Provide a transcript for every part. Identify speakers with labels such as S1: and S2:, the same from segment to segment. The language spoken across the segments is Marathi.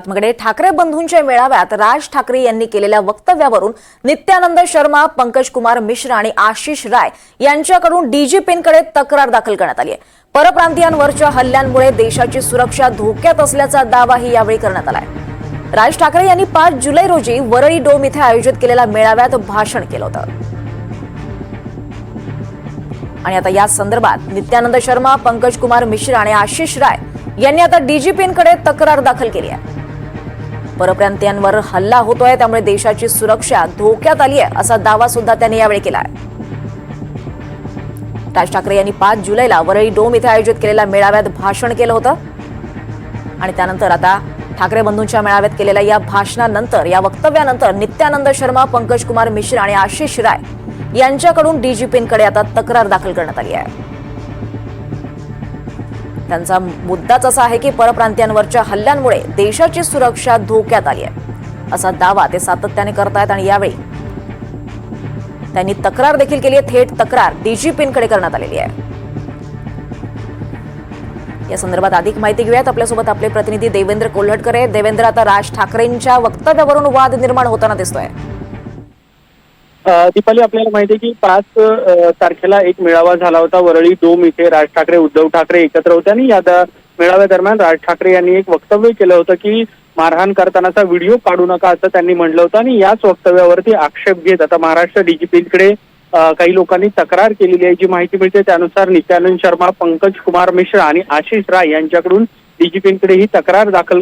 S1: आत्मकडे ठाकरे बंधूंच्या मेळाव्यात राज ठाकरे यांनी केलेल्या वक्तव्यावरून नित्यानंद शर्मा पंकज कुमार मिश्रा आणि आशिष राय यांच्याकडून डीजीपींकडे तक्रार दाखल करण्यात आली आहे. परप्रांतीयांवरच्या हल्ल्यांमुळे देशाची सुरक्षा धोक्यात असल्याचा दावाही यावेळी करण्यात आलाय. राज ठाकरे यांनी पाच जुलै रोजी वरळी डोम इथे आयोजित केलेल्या मेळाव्यात भाषण केलं होतं. आणि आता या संदर्भात नित्यानंद शर्मा पंकज कुमार मिश्रा आणि आशिष राय यांनी आता डीजीपींकडे तक्रार दाखल केली आहे. परप्रांतीयांवर हल्ला होतोय त्यामुळे देशाची सुरक्षा धोक्यात आली आहे असा दावा सुद्धा त्यांनी यावेळी केला आहे राज ठाकरे यांनी पाच जुलैला वरळी डोम इथे आयोजित केलेल्या मेळाव्यात भाषण केलं होतं. आणि त्यानंतर आता ठाकरे बंधूंच्या मेळाव्यात केलेल्या या भाषणानंतर या वक्तव्यानंतर नित्यानंद शर्मा पंकज कुमार मिश्रा आणि आशिष राय यांच्याकडून डीजीपींकडे आता तक्रार दाखल करण्यात आली आहे. त्यांचा मुद्दाच असा आहे की परप्रांतीयांवरच्या हल्ल्यांमुळे देशाची सुरक्षा धोक्यात आली आहे. असा दावा ते सातत्याने करतायत आणि यावेळी त्यांनी तक्रार देखील केली आहे. थेट तक्रार डीजीपींकडे करण्यात आलेली आहे. या संदर्भात अधिक माहिती घेऊयात. आपल्यासोबत आपले प्रतिनिधी देवेंद्र कोल्हटकर आहेत. देवेंद्र आता राज ठाकरेंच्या वक्तव्यावरून वाद निर्माण होताना दिसतोय.
S2: दीपाली आपल्याला माहिती आहे की पाच तारखेला एक मेळावा झाला होता. वरळी डोम इथे राज ठाकरे उद्धव ठाकरे एकत्र होते आणि या मेळाव्यादरम्यान राज ठाकरे यांनी एक वक्तव्य केलं होतं की मारहाण करतानाचा व्हिडिओ काढू नका असं त्यांनी म्हटलं होतं आणि याच वक्तव्यावरती आक्षेप घेत आता महाराष्ट्र डीजीपीकडे काही लोकांनी तक्रार केलेली आहे. जी माहिती मिळते त्यानुसार नित्यानंद शर्मा पंकज कुमार मिश्रा आणि आशिष राय यांच्याकडून डीजीपींकडे ही तक्रार दाखल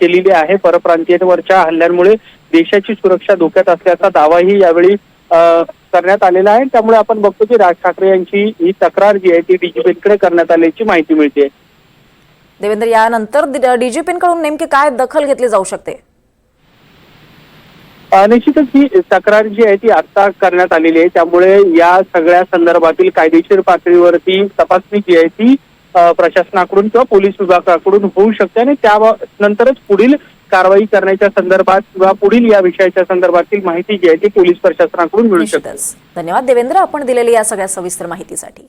S2: केलेली आहे. परप्रांतीयांवरच्या हल्ल्यांमुळे देशाची सुरक्षा धोक्यात असल्याचा दावाही यावेळी करण्यात आलेला आहे. त्यामुळे आपण बघतो की राज ठाकरे यांची ही तक्रार जी आहे ती डीजीपीकडे करण्यात आल्याची माहिती मिळते.
S1: देवेंद्र यानंतर डीजीपींकडून नेमकी काय दखल घेतली जाऊ शकते?
S2: निश्चितच ही तक्रार जी आहे ती आता करण्यात आलेली आहे. त्यामुळे या सगळ्या संदर्भातील कायदेशीर पातळीवरती तपासणी जी आहे ती प्रशासनाकडून किंवा पोलीस विभागाकडून होऊ शकते आणि त्यानंतरच पुढील कारवाई करण्याच्या संदर्भात किंवा पुढील या विषयाच्या संदर्भातील माहिती जी आहे ती पोलीस प्रशासनाकडून मिळू शकते.
S1: धन्यवाद देवेंद्र आपण दिलेली या सगळ्या सविस्तर माहितीसाठी.